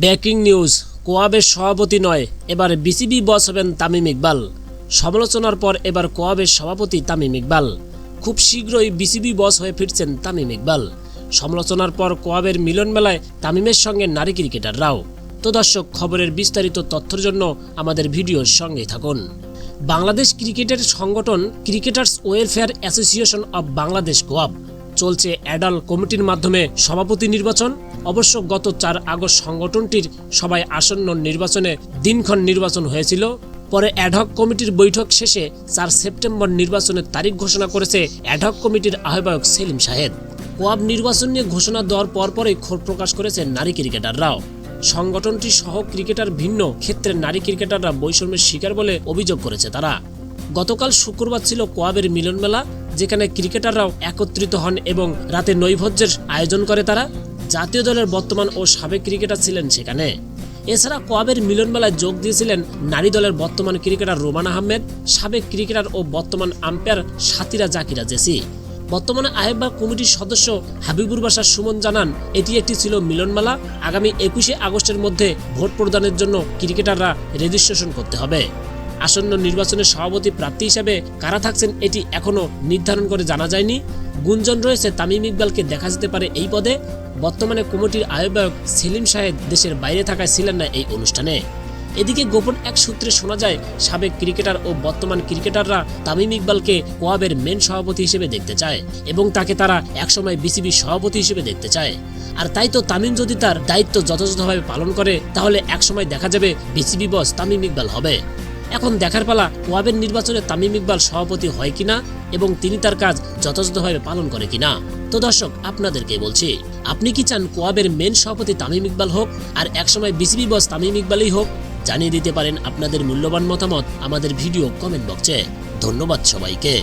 Breaking news, কোয়াবের সভাপতি নয়, এবার বিসিবি বস হবেন তামিম ইকবাল। সমালোচনার পর এবার কোয়াবের সভাপতি তামিম ইকবাল। খুব শীঘ্রই বিসিবি বস হয়ে ফিরছেন তামিম ইকবাল। সমালোচনার পর কোয়াবের মিলন মেলায় তামিমের সঙ্গে নারী ক্রিকেটাররাও। তো দর্শক, খবরের বিস্তারিত তথ্যের জন্য আমাদের ভিডিওর সঙ্গেই থাকুন। বাংলাদেশ ক্রিকেটের সংগঠন cricketers welfare association of Bangladesh COAB চলছে অ্যাডাল কমিটির মাধ্যমে সভাপতি নির্বাচন। অবশ্য গত চার আগস্ট সংগঠনটির সবাই আসন্ন নির্বাচনে দিনক্ষণ নির্বাচন হয়েছিল। পরে অ্যাডহক কমিটির বৈঠক শেষে চার সেপ্টেম্বর নির্বাচনের তারিখ ঘোষণা করেছে অ্যাডহক কমিটির আহ্বায়ক সেলিম শাহেদ। কোয়াব নির্বাচন নিয়ে ঘোষণা দেওয়ার পরপরই ক্ষোভ প্রকাশ করেছে নারী ক্রিকেটাররাও। সংগঠনটি সহ ক্রিকেটার ভিন্ন ক্ষেত্রে নারী ক্রিকেটাররা বৈষম্যের শিকার বলে অভিযোগ করেছে তারা। গতকাল শুক্রবার ছিল কোয়াবের মিলন মেলা, যেখানে ক্রিকেটাররাও একত্রিত হন এবং রাতে নৈভোজ্যের আয়োজন করে তারা। জাতীয় দলের বর্তমান ও সাবেক ক্রিকেটার ছিলেন সেখানে। এছাড়া কোয়াবের মিলন মেলায় যোগ দিয়েছিলেন নারী দলের বর্তমান ক্রিকেটার রোমান আহমেদ, সাবেক ক্রিকেটার ও বর্তমান আম্পায়ার সাতিরা জাকিরা জেসি। বর্তমানে আহ্বায়ক কমিটির সদস্য হাবিবুর বাসার সুমন জানান, এটি একটি ছিল মিলনমেলা আগামী একুশে আগস্টের মধ্যে ভোট প্রদানের জন্য ক্রিকেটাররা রেজিস্ট্রেশন করতে হবে। আসন্ন নির্বাচনের সভাপতি প্রার্থী হিসেবে কারা থাকছেন এটি এখনও নির্ধারণ করে জানা যায়নি। গুঞ্জন রয়েছে তামিম ইকবালকে দেখা যেতে পারে এই পদে। বর্তমানে কমিটির আহ্বায়ক সেলিম শাহেদ দেশের বাইরে থাকায় ছিলেন না এই অনুষ্ঠানে। এদিকে গোপন এক সূত্রে শোনা যায়, সাবেক ক্রিকেটার ও বর্তমান ক্রিকেটাররা তামিম ইকবালকে কোয়াবের মেন সভাপতি হিসেবে দেখতে চায় এবং তাকে তারা একসময় বিসিবি সভাপতি হিসেবে দেখতে চায়। আর তাই তো তামিম যদি তার দায়িত্ব যথাযথভাবে পালন করে, তাহলে একসময় দেখা যাবে বিসিবি বস তামিম ইকবাল হবে। এখন দেখার পালা ওয়াবের নির্বাচনে তামিম ইকবাল সভাপতি হয় কিনা এবং তিনি তার কাজ যথাযথভাবে পালন করে কিনা? তো দর্শক, আপনাদেরকে বলছি, আপনি কি চান কোয়াবের মেন সভাপতি তামিম ইকবাল হোক আর একসময় বিসিবি বস তামিম ইকবালই হোক? জানিয়ে দিতে পারেন আপনাদের মূল্যবান মতামত আমাদের ভিডিও কমেন্ট বক্সে ধন্যবাদ সবাইকে।